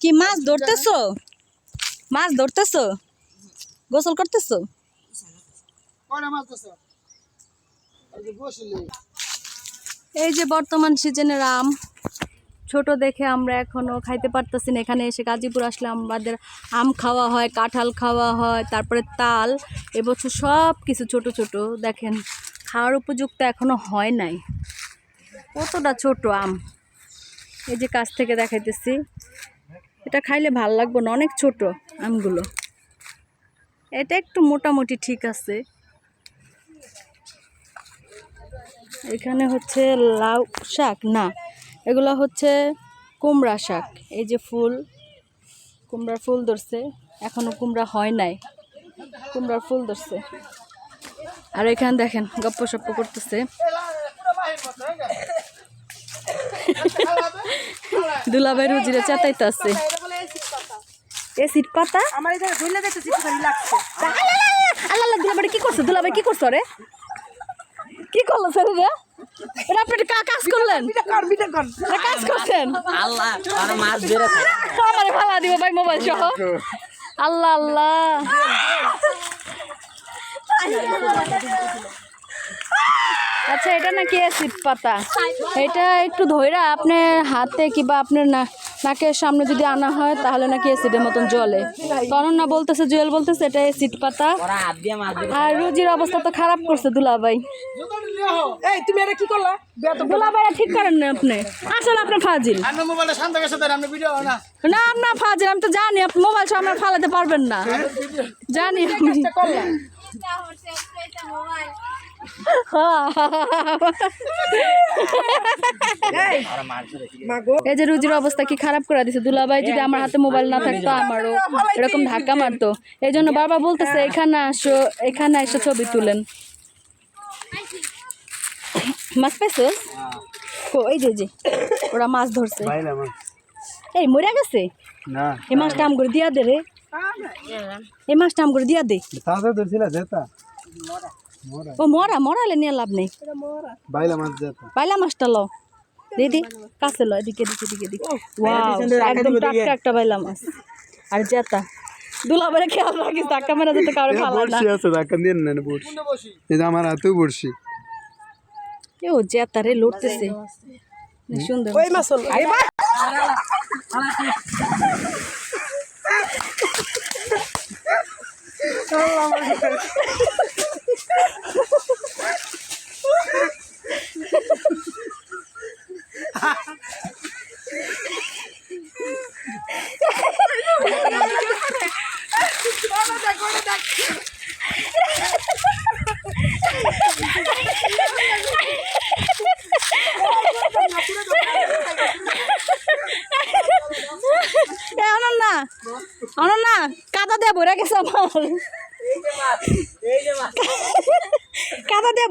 কি মাছ ধরতেছো? মাছ ধরতেছো? গোসল করতেছো? যে এই যে বর্তমান সিজনের আম ছোট দেখে আমরা এখনও খাইতে পারতেছি না। এখানে এসে গাজীপুর আসলে আমাদের আম খাওয়া হয় কাঁঠাল খাওয়া হয় তারপরে তাল এবছর সব কিছু ছোট ছোট। দেখেন খাওয়ার উপযুক্ত এখনও হয় নাই। কতটা ছোট আম। এই যে কাছ থেকে দেখাইতেছি। এটা খাইলে ভালো লাগবে না, অনেক ছোট আমগুলো। এটা একটু মোটামুটি ঠিক আছে। এখানে হচ্ছে লাউ শাক, না, এগুলো হচ্ছে কুমড়া শাক। এই যে ফুল, কুমড়ার ফুল ধরছে, এখনও কুমড়া হয় নাই। কুমড়ার ফুল ধরছে। আর এখানে দেখেন গপ্প সপ্প করতেছে দুলাভাই রুজিরে চেতাইতে আছে এসিড পাতা আমার দেখতেছি একটুখানি লাগছে। আল্লাহ আল্লাহ দুলাভাই কি করছ? দুলাভাই কি করছ রে? কি করল স্যার রে? এটা আপনি কা- কাজ করলেন? বিটা কর বিটা কর। এটা কাজ করছেন? আল্লাহ আর মাছ বেরোতে আমারে ফালা দিব ভাই মোবাইল সহ। আল্লাহ আল্লাহ। আচ্ছা এটা নাকি অ্যাসিড পাতা? এটা একটু ধইরা আপনার হাতে কিংবা আপনার না নাকের সামনে যদি আনা হয় তাহলে নাকি অ্যাসিডের মতন জলে তখন না বলতেছে জুয়েল বলতেছে এটা অ্যাসিড পাতা। আর রুজির অবস্থা তো খারাপ করছে দুলাভাই। এই তুমি এটা কি করলা? দুলাভাই ঠিক করেন না আপনি। আসলে আপনি ফাজিল। না না আপনার ফাজিল আমি তো জানি আপনি মোবাইল সামনে ফালাতে পারবেন না। জানি আমি। এই যে রুজির অবস্থা কি খারাপ করে দিছে? দুলাভাই যদি আমার হাতে মোবাইল না থাকতো আমারও। এরকম ধাক্কা মারতো। এই জন্য বারবার বলতেছে এখানে আসো এখানে এসে ছবি তুলেন। মাছ পাইছো? কো, এই যে যে। ওরা মাছ ধরছে। এই মরে গেছে? এই মাছটা আম করে দিয়া দে রে। এই মাছটা আম করে দিয়া দে। ধরছিল ও মরা মরালে নিয়ে লাভ নেই। বাইলা পাইলা মাছটা লো দিদি কাছে লো এদিকে এদিকে এদিকে এদিকে। একদম টাটকা একটা পাইলা মাছ। আর জেতা। দুলাবারে খেয়াল রাখিস ধাক্কা মেরা যাতে কারও ফালা না। আছে ধাক্কা দিয়ে না বড়শি। এই যে আমার হাতেও বড়শি। এ ও জেতা রে লড়তেছে। সুন্দর ওই মাছ। হলো। এবার এ অনন্যা অনন্যা কাদা দিয়ে ভরে গেছে আমার। কাদা দিয়ে